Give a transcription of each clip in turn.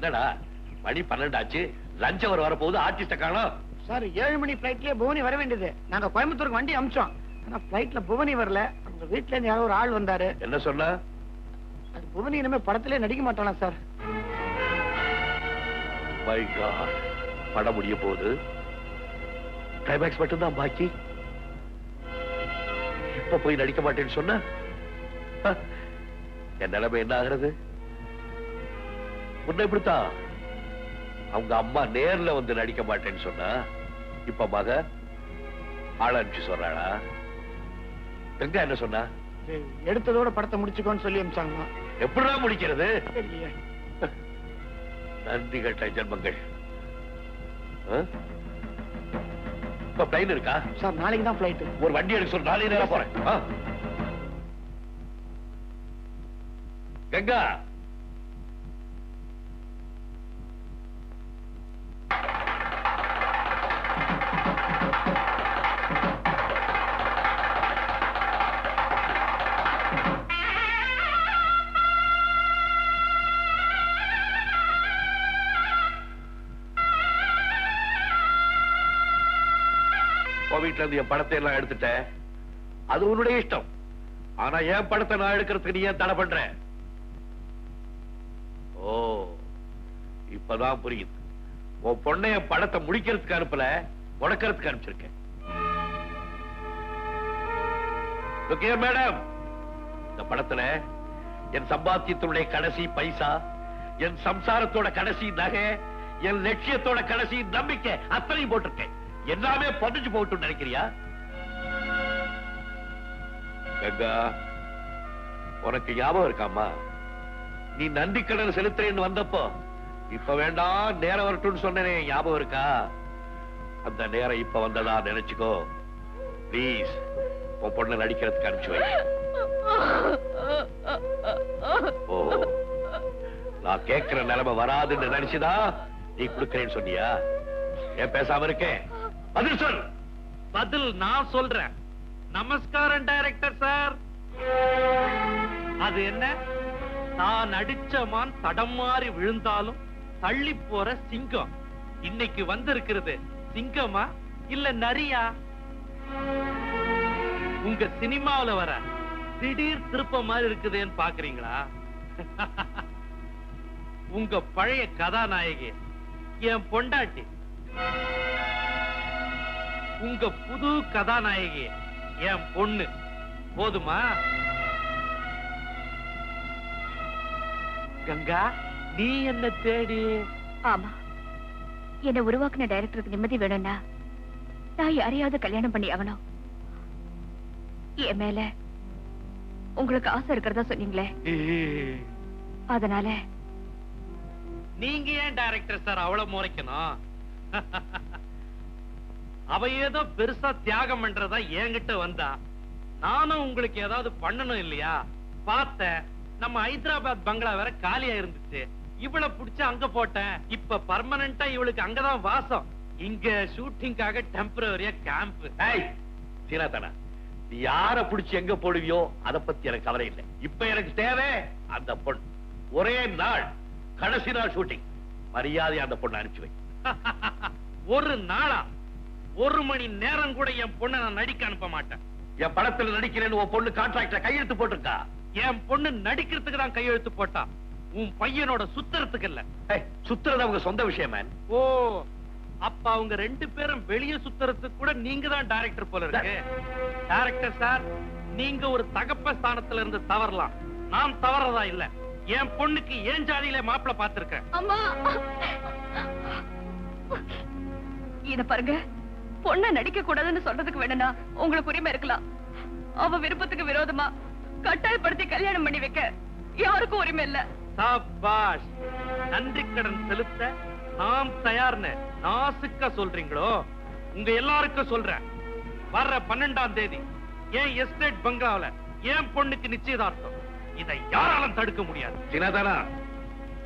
என்னடா? மணி பன்னெண்டு ஆச்சு. லஞ்ச் அவர் வரப்போகுது ஆர்டிஸ்ட காணோம். சார் ஏழு மணி பிளைட்லயே புவனி வர வேண்டியது. நாங்க கோயம்புத்தூருக்கு வண்டி அமிச்சோம். ஆனா பிளைட்ல புவனி வரல. அவங்க வீட்ல இருந்து யாரோ ஒரு ஆள் வந்தாரு. என்ன சொன்னா? அது புவனி இனிமே படத்திலே நடிக்க மாட்டானா சார்? மை காட் படம் முடிய போகுது. கிளைமேக்ஸ் மட்டும்தான் பாக்கி. இப்ப போய் நடிக்க மாட்டேன்னு சொன்ன? என் நிலைமை என்ன ஆகுறது? முன்ன இப்படித்தான். அவங்க அம்மா நேர்ல வந்து நடிக்க மாட்டேன்னு சொன்னா இப்ப மக ஆள அனுப்பிச்சு சொல்றாளா? எங்க என்ன சொன்னா? எடுத்ததோட படத்தை முடிச்சுக்கோன்னு சொல்லி அமிச்சாங்க எப்படிதான் முடிக்கிறது? நன்றி கட்ட ஜென்மங்கள்? இப்ப பிளைன் இருக்கா? சார் நாளைக்கு தான் பிளைட் ஒரு வண்டி எடுக்க சொல்லு நாளைக்கு நேரம் போறேன். கங்கா! வீட்டுல இருந்து என் படத்தை எல்லாம் எடுத்துட்ட அது உன்னுடைய இஷ்டம். ஆனா என் படத்தை நான் எடுக்கிறதுக்கு நீ ஏன் தடை பண்ற? ஓ இப்பதான் புரியுது. உன் பொண்ணைய படத்தை முடிக்கிறதுக்கு அனுப்பல உடக்கிறதுக்கு அனுப்பிச்சிருக்கேன். மேடம் இந்த படத்துல என் சம்பாத்தியத்தினுடைய கடைசி பைசா என் சம்சாரத்தோட கடைசி நகை என் லட்சியத்தோட கடைசி நம்பிக்கை அத்தனையும் போட்டிருக்கேன். எல்லாமே பதிஞ்சு போட்டு நினைக்கிறியா? கங்கா உனக்கு ஞாபகம் இருக்காமா நீ நன்றி கடன் செலுத்துறேன்னு வந்தப்போ இப்ப வேண்டாம் நேரம் வரட்டும்னு சொன்னேனே ஞாபகம் இருக்கா? அந்த நேரம் இப்ப வந்ததா நினைச்சுக்கோ. ப்ளீஸ் உன் பொண்ணு நடிக்கிறதுக்கு அனுப்பிச்சு வை. ஓ நான் கேட்கிற நிலைமை வராதுன்னு நினைச்சுதான் நீ கொடுக்கறேன்னு சொன்னியா? ஏன் பேசாம இருக்கேன்? பதில் சொல். பதில் நான் சொல்றேன். நமஸ்காரம் டைரக்டர் சார். அது என்ன? நான் அடிச்ச மான் தடம் மாறி விழுந்தாலும் தள்ளி போற சிங்கம். இன்னைக்கு வந்திருக்கிறது சிங்கமா இல்ல நரியா? உங்க சினிமாவுல வர திடீர் திருப்ப மாதிரி இருக்குதேன்னு பாக்குறீங்களா? உங்க பழைய கதாநாயகி என் பொண்டாட்டி. உங்க புது கதாநாயகி என் பொண்ணு. போதுமா? கங்கா நீ என்ன தேடி? ஆமா. என்ன உருவாக்குன டைரக்டருக்கு நிம்மதி வேணும்னா நான் யாரையாவது கல்யாணம் பண்ணி ஆகணும். என் மேல உங்களுக்கு ஆசை இருக்கிறதா சொன்னீங்களே? அதனால நீங்க ஏன் டைரக்டர் சார் அவ்வளவு முறைக்கணும்? அவ ஏதோ பெருசா தியாகம் பண்றதா என்கிட்ட வந்தா நானும் உங்களுக்கு ஏதாவது பண்ணணும் இல்லையா? பார்த்தேன். நம்ம ஹைதராபாத் பங்களா வேற காலியா இருந்துச்சு. இவள புடிச்சு அங்க போட்டேன். இப்ப பர்மனண்டா இவளுக்கு அங்கதான் வாசம். இங்க ஷூட்டிங்காக டெம்பரரியா கேம்ப் சீனாதானா நீ யார புடிச்சு எங்க போடுவியோ அத பத்தி எனக்கு கவலை இல்லை. இப்ப எனக்கு தேவை அந்த பொண்ணு. ஒரே நாள் கடைசி நாள் ஷூட்டிங் மரியாதை அந்த பொண்ணை அனுப்பிச்சு வை. ஒரு நாளா? ஒரு மணி நேரம் கூட என் பொண்ணை நான் நடிக்க அனுப்ப மாட்டேன். என் படத்துல நடிக்கிறேன்னு உன் பொண்ணு கான்ட்ராக்ட்ல கையெழுத்து போட்டிருக்கா? என் பொண்ணு நடிக்கிறதுக்கு தான் கையெழுத்து போட்டா. உன் பையனோட சுத்துறதுக்கு இல்ல. ஏய், சுத்துறது அவங்க சொந்த விஷயம் ஓ அப்ப அவங்க ரெண்டு பேரும் வெளிய சுத்துறதுக்கு கூட நீங்க தான் டைரக்டர் போல இருக்கு. டைரக்டர் சார் நீங்க ஒரு தகப்ப ஸ்தானத்துல இருந்து தவறலாம். நான் தவறதா இல்ல. என் பொண்ணுக்கு ஏன் ஜாதியில மாப்பிள பாத்திருக்கேன் இத பாருங்க. பொண்ண நடிக்க கூடாதுன்னு சொல்றதுக்கு வேணும்னா உங்களுக்கு உரிமை இருக்கலாம். அவ விருப்பத்துக்கு விரோதமா கட்டாயப்படுத்தி கல்யாணம் பண்ணி வைக்க யாருக்கும் உரிமை இல்ல. சாபாஷ் நன்றி கடன் செலுத்த நாம் தயார்னு நாசுக்கா சொல்றீங்களோ? உங்க எல்லாருக்கும் சொல்றேன். வர்ற பன்னெண்டாம் தேதி ஏன் எஸ்டேட் பங்களாவுல ஏன் பொண்ணுக்கு நிச்சயதார்த்தம். இதை யாராலும் தடுக்க முடியாது. சீனாதானா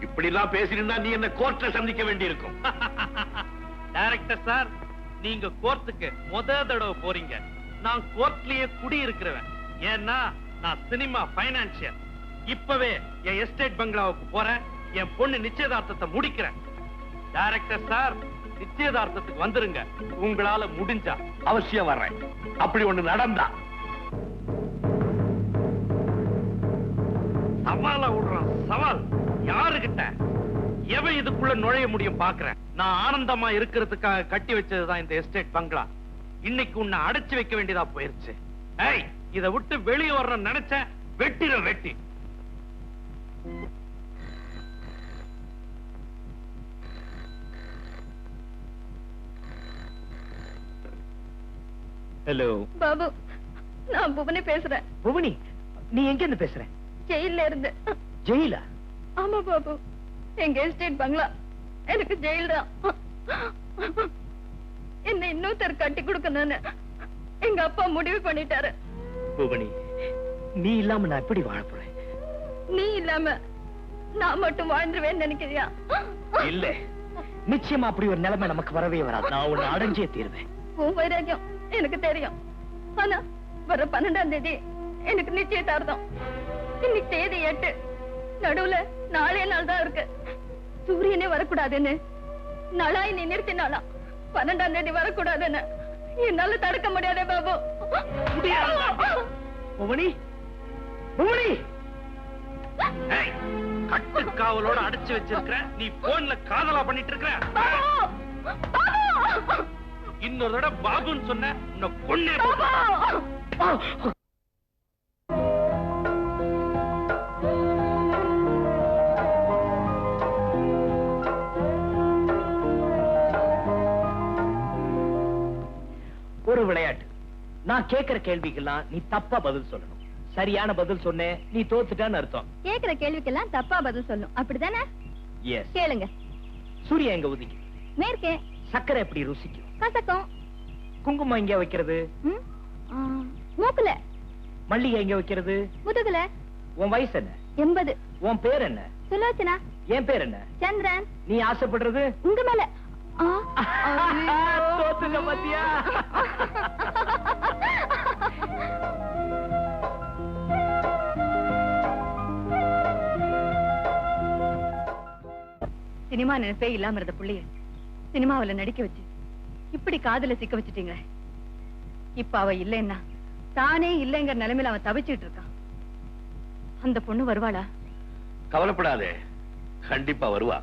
இப்படி எல்லாம் பேசினா நீ என்ன கோர்ட்ல சந்திக்க வேண்டியிருக்கும். டைரக்டர் சார் நீங்க கோர்ட்டுக்கு முத தடவை போறீங்க. நான் கோர்ட்லயே குடி இருக்கிறவன் ஏன்னா நான் சினிமா பைனான்சியர் இப்பவே என் எஸ்டேட் பங்களாவுக்கு போறேன். என் பொண்ணு நிச்சயதார்த்தத்தை முடிக்கிறேன். டைரக்டர் சார் நிச்சயதார்த்தத்துக்கு வந்துருங்க. உங்களால முடிஞ்சா அவசியம் வர்றேன். அப்படி ஒண்ணு நடந்தா. சவால விடுறான். சவால் யாருகிட்ட? எவன் இதுக்குள்ள நுழைய முடியும் பாக்குறேன். நான் ஆனந்தமா இருக்கிறதுக்காக கட்டி வச்சதுதான் இந்த எஸ்டேட் பங்களா. இன்னைக்கு உன்னை அடைச்சு வைக்க வேண்டியதா போயிருச்சு. ஏய் இத விட்டு வெளியே வரணும்னு நினைச்ச வெட்டிட வெட்டி. ஹலோ பாபு நான் புவனி பேசுறேன். புவனி நீ எங்க இருந்து பேசுற? ஜெயில இருந்து. ஜெயிலா? ஆமா பாபு. எங்க எஸ்டேட் பங்களா. எனக்கு ஜெயில் தான் என்ன இன்னொருத்தர் கட்டி கொடுக்கணும்னு எங்க அப்பா முடிவு பண்ணிட்டாரு. புவனி நீ இல்லாம நான் எப்படி வாழ போறேன்? நீ இல்லாம நான் மட்டும் வாழ்ந்துருவேன்னு நினைக்கிறியா? இல்ல. நிச்சயமா அப்படி ஒரு நிலைமை நமக்கு வரவே வராது. நான் உன்னை அடைஞ்சே தீர்வேன். உன் வைராக்கியம் எனக்கு தெரியும். ஆனா வர பன்னெண்டாம் தேதி எனக்கு நிச்சயதார்த்தம். இன்னைக்கு தேதி எட்டு. நடுவுல நாளே நாள் தான் இருக்கு. சூரியனே வரக்கூடாதுன்னு. நலாய் நீ நிறுத்தினாலாம் பன்னெண்டாம் தேதி வரக்கூடாதுன்னு. என்னால தடுக்க முடியாதே பாபு. புவனி புவனி! ஏய், கட்டுக்காவலோட அடைச்சு வச்சிருக்கிற நீ போன்ல காதலா பண்ணிட்டு! பாபு! இன்னொரு தடவை பாபுன்னு சொன்ன உன்னை கொன்னே நான் கேக்குற கேள்விக்கெல்லாம் நீ தப்பா பதில் சொல்லணும். சரியான பதில் சொன்னே நீ தோத்துட்டான்னு அர்த்தம். கேக்குற கேள்விக்கெல்லாம் தப்பா பதில் சொல்லும் அப்படிதானே? எஸ் கேளுங்க. சூரியன் எங்க உதிக்கும் மேற்கே. சக்கரை எப்படி ருசிக்கும்? கசக்கம். குங்குமம் எங்க வைக்கிறது? மூக்குல. மல்லிகை எங்க வைக்கிறது? முதுகுல. உன் வயசு என்ன? எண்பது. உன் பேர் என்ன? சுலோச்சனா. என் பேர் என்ன? சந்திரன். நீ ஆசைப்படுறது? உங்க மேல. ஆ, தோத்துட்ட பாத்தியா? சினிமா நினைப்பே இல்லாம இருந்த புள்ளைய சினிமாவுல நடிக்க வச்சு இப்படி காதுல சிக்க வச்சுட்டீங்களே. இப்ப அவ இல்லைன்னா தானே இல்லைங்கிற நிலைமையில அவன் தவிச்சிட்டு இருக்கான். அந்த பொண்ணு வருவாளா? கவலைப்படாதே. கண்டிப்பா வருவா.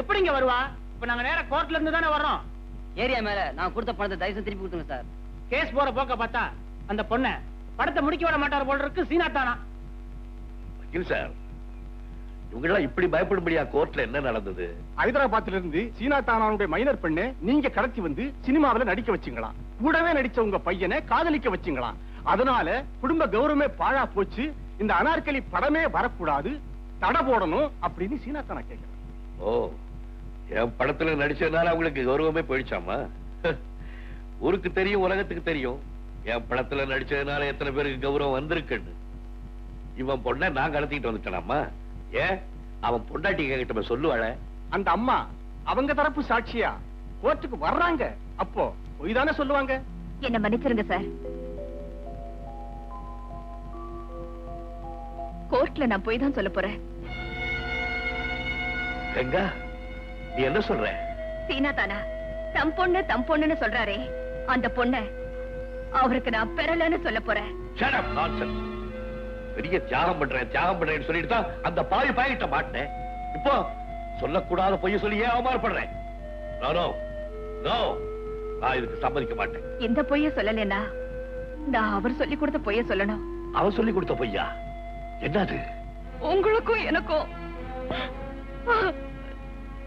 எப்படிங்க வருவா? இப்ப நாங்க நேரா கோர்ட்ல இருந்து தானே வர்றோம். ஏரியா மேல நான் கொடுத்த பணத்தை தயவு திருப்பி கொடுத்துங்க சார். கேஸ் போற போக்க பார்த்தா அந்த பொண்ண படத்தை முடிக்க விட மாட்டார் போல இருக்கு சீனா தானா? வக்கீல் சார் இவங்கெல்லாம் இப்படி பயப்படும்படியா கோர்ட்ல என்ன நடந்தது? ஹைதராபாத்ல இருந்து சீனா தானாவுடைய மைனர் பெண்ணை நீங்க கடத்தி வந்து சினிமாவுல நடிக்க வச்சீங்களாம் கூடவே நடிச்ச உங்க பையனை காதலிக்க வச்சீங்களாம் அதனால குடும்ப கௌரவமே பாழா போச்சு. இந்த அனார்கலி படமே வரக்கூடாது. தடை போடணும் அப்படின்னு சீனா தானா கேக்குறேன் ஓ என் படத்துல நடிச்சதுனால அவங்களுக்கு கௌரவமே போயிடுச்சாமா? ஊருக்கு தெரியும் உலகத்துக்கு தெரியும். என் படத்துல நடிச்சதுனால எத்தனை பேருக்கு கௌரவம் வந்திருக்குன்னு. இவன் பொண்ணை நான் கடத்திக்கிட்டு வந்துட்டேனாமா ஏன் அவன் பொண்டாட்டி கிட்ட சொல்லுவாள. அந்த அம்மா அவங்க தரப்பு சாட்சியா? கோர்ட்டுக்கு வர்றாங்க. அப்போ பொய் தானே சொல்லுவாங்க. என்ன மன்னிச்சிருங்க சார். கோர்ட்ல நான் போய் தான் சொல்ல போறேன். எங்க? நீ என்ன சொல்ற? சீனா தானா? தம் பொண்ணு தம் பொண்ணுன்னு சொல்றாரே. அந்த பொண்ண அவருக்கு நான் பெறலன்னு சொல்ல போறேன். பெரிய தியாகம் பண்றேன் தியாகம் பண்றேன்னு சொல்லிட்டு தான் அந்த பாவி பாயிட்ட மாட்டேன் இப்போ சொல்லக்கூடாத பொய்ய சொல்லி ஏன் அவமானப்படுறேன்? நான் இதுக்கு சம்மதிக்க மாட்டேன். இந்த பொய்ய சொல்லலைன்னா நான் அவர் சொல்லி கொடுத்த பொய்ய சொல்லணும். அவன் சொல்லி கொடுத்த பொய்யா? என்னது? உங்களுக்கும் எனக்கும்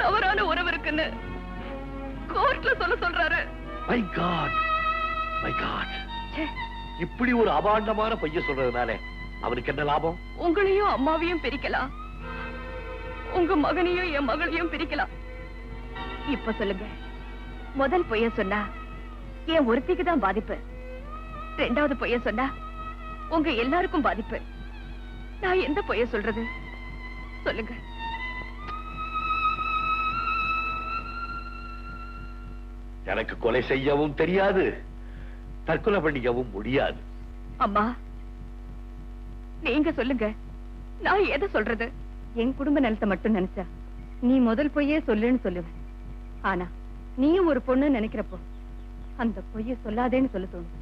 தவறான உறவு இருக்குன்னு கோர்ட்ல சொல்ல சொல்றாரு. மை காட் மை காட் இப்படி ஒரு அபாண்டமான பொய்ய சொல்றதுனால அவனுக்கு என்ன லாபம்? உங்களையும் அம்மாவையும் பிரிக்கலாம். உங்க மகனையும் என் மகளையும் பிரிக்கலாம். இப்ப சொல்லுங்க. முதல் பொய்ய சொன்னா என் ஒருத்திக்கு தான் பாதிப்பு. ரெண்டாவது பொய்ய சொன்னா உங்க எல்லாருக்கும் பாதிப்பு. நான் எந்த பொய்ய சொல்றது? சொல்லுங்க. எனக்கு கொலை செய்யவும் தெரியாது. தற்கொலை பண்ணிக்கவும் முடியாது. அம்மா நீங்க சொல்லுங்க. நான் எதை சொல்றது? என் குடும்ப நிலத்தை மட்டும் நினைச்சா நீ முதல் பொய்யே சொல்லுன்னு சொல்லுவேன். ஆனா நீயும் ஒரு பொண்ணு நினைக்கிறப்போ அந்த பொய்ய சொல்லாதேன்னு சொல்ல தோணும்.